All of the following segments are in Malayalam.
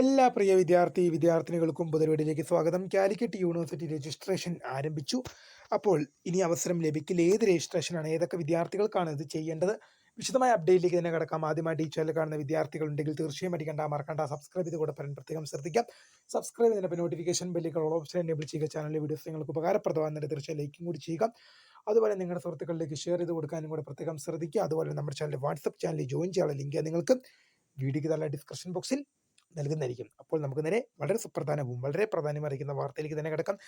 എല്ലാ പ്രിയ വിദ്യാർത്ഥി വിദ്യാർത്ഥിനികൾക്കും പുതുവീടിലേക്ക് സ്വാഗതം. കാലിക്കറ്റ് യൂണിവേഴ്സിറ്റി രജിസ്ട്രേഷൻ ആരംഭിച്ചു. അപ്പോൾ ഇനി അവസരം ലഭിക്കില്ല. ഏത് രജിസ്ട്രേഷനാണ്? ഏതൊക്കെ വിദ്യാർത്ഥികൾക്കാണ് ഇത് ചെയ്യേണ്ടത്? വിശദമായ അപ്ഡേറ്റിലേക്ക് തന്നെ കിടക്കാം. ആദ്യമായി ടീച്ചറിൽ കാണുന്ന വിദ്യാർത്ഥികളുണ്ടെങ്കിൽ തീർച്ചയായും അടിക്കണ്ട മറക്കണ്ട. സബ്സ്ക്രൈബ് ചെയ്ത് കൂടെ പറയാൻ പ്രത്യേകം ശ്രദ്ധിക്കാം. സബ്സ്ക്രൈബ് ചെയ്തപ്പോൾ നോട്ടിഫിക്കേഷൻ ബെല്ലുകൾ ഓപ്ഷൻ എനേബിൾ ചെയ്യുക. ചാനലിലെ വീഡിയോസ് നിങ്ങൾക്ക് ഉപകാരപ്രദമാണ് തീർച്ചയായും ലൈക്കും കൂടി ചെയ്യുക. അതുപോലെ നിങ്ങളുടെ സുഹൃത്തുക്കളിലേക്ക് ഷെയർ ചെയ്ത് കൊടുക്കാനും കൂടെ പ്രത്യേകം ശ്രദ്ധിക്കുക. അതുപോലെ നമ്മുടെ ചാനൽ വാട്സപ്പ് ചാനലിൽ ജോയിൻ ചെയ്യാനുള്ള ലിങ്ക് നിങ്ങൾക്ക് വീഡിയോയ്ക്ക് താഴെ ഡിസ്ക്രിപ്ഷൻ ബോക്സിൽ നൽകുന്നതായിരിക്കും. അപ്പോൾ നമുക്ക് നേരെ വളരെ സുപ്രധാനവും വളരെ പ്രാധാന്യം അറിയിക്കുന്ന വാർത്തയിലേക്ക് തന്നെ കിടക്കാം.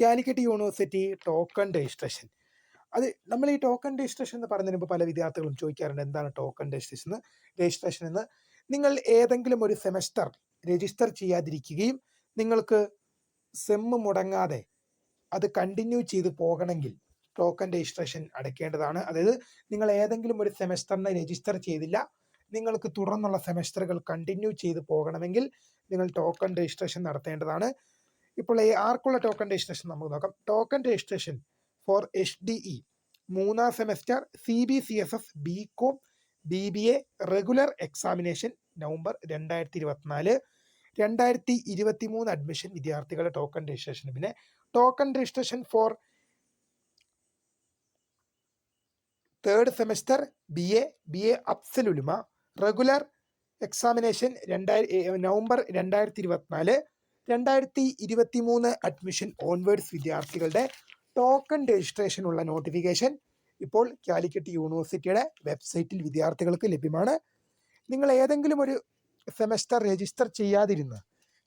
Calicut university token registration. അത് നമ്മൾ ഈ ടോക്കൺ രജിസ്ട്രേഷൻ എന്ന് പറയുന്നതിന് മുമ്പ് പല വിദ്യാർത്ഥികളും ചോദിക്കാറുണ്ട് എന്താണ് ടോക്കൺ രജിസ്ട്രേഷൻ എന്ന്? രജിസ്ട്രേഷൻ എന്ന് നിങ്ങൾ ഏതെങ്കിലും ഒരു സെമസ്റ്റർ രജിസ്റ്റർ ചെയ്യാതിരിക്കുകയും നിങ്ങൾക്ക് സെമ്മ് മുടങ്ങാതെ അത് കണ്ടിന്യൂ ചെയ്ത് പോകണമെങ്കിൽ ടോക്കൺ രജിസ്ട്രേഷൻ അടയ്ക്കേണ്ടതാണ്. അതായത് നിങ്ങൾ ഏതെങ്കിലും ഒരു സെമസ്റ്ററിനെ രജിസ്റ്റർ ചെയ്തില്ല നിങ്ങൾക്ക് തുടർന്നുള്ള സെമസ്റ്ററുകൾ കണ്ടിന്യൂ ചെയ്ത് പോകണമെങ്കിൽ നിങ്ങൾ ടോക്കൺ രജിസ്ട്രേഷൻ നടത്തേണ്ടതാണ്. ഇപ്പോൾ ഈ ആർക്കുള്ള ടോക്കൺ രജിസ്ട്രേഷൻ നമുക്ക് നോക്കാം. Token registration for H D E മൂന്നാം semester C B C S S B com B B A regular examination November രണ്ടായിരത്തി ഇരുപത്തിനാല് രണ്ടായിരത്തി ഇരുപത്തി മൂന്ന് അഡ്മിഷൻ വിദ്യാർത്ഥികളുടെ ടോക്കൺ രജിസ്ട്രേഷൻ പിന്നെ token registration for third semester B A B A Afzal-ul-Ulama regular examination രണ്ടായിര നവംബർ രണ്ടായിരത്തി ഇരുപത്തിനാല് രണ്ടായിരത്തി ഇരുപത്തി മൂന്ന് അഡ്മിഷൻ ഓൺവേർഡ്സ് വിദ്യാർത്ഥികളുടെ ടോക്കൺ രജിസ്ട്രേഷനുള്ള നോട്ടിഫിക്കേഷൻ ഇപ്പോൾ കാലിക്കറ്റ് യൂണിവേഴ്സിറ്റിയുടെ വെബ്സൈറ്റിൽ വിദ്യാർത്ഥികൾക്ക് ലഭ്യമാണ്. നിങ്ങൾ ഏതെങ്കിലും ഒരു സെമസ്റ്റർ രജിസ്റ്റർ ചെയ്യാതിരുന്ന്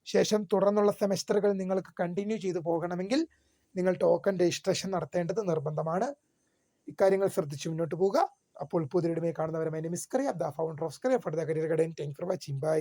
ശേഷം തുടർന്നുള്ള സെമസ്റ്ററുകൾ നിങ്ങൾക്ക് കണ്ടിന്യൂ ചെയ്തു പോകണമെങ്കിൽ നിങ്ങൾ ടോക്കൺ രജിസ്ട്രേഷൻ നടത്തേണ്ടത് നിർബന്ധമാണ്. ഇക്കാര്യങ്ങൾ ശ്രദ്ധിച്ച് മുന്നോട്ട് പോവുക. അപ്പോൾ പുതിയടുമേ കാണുന്നവരെ എന്നെ മിസ്കറിയ the founder of സ്കറി for the career guidance thank for watching bye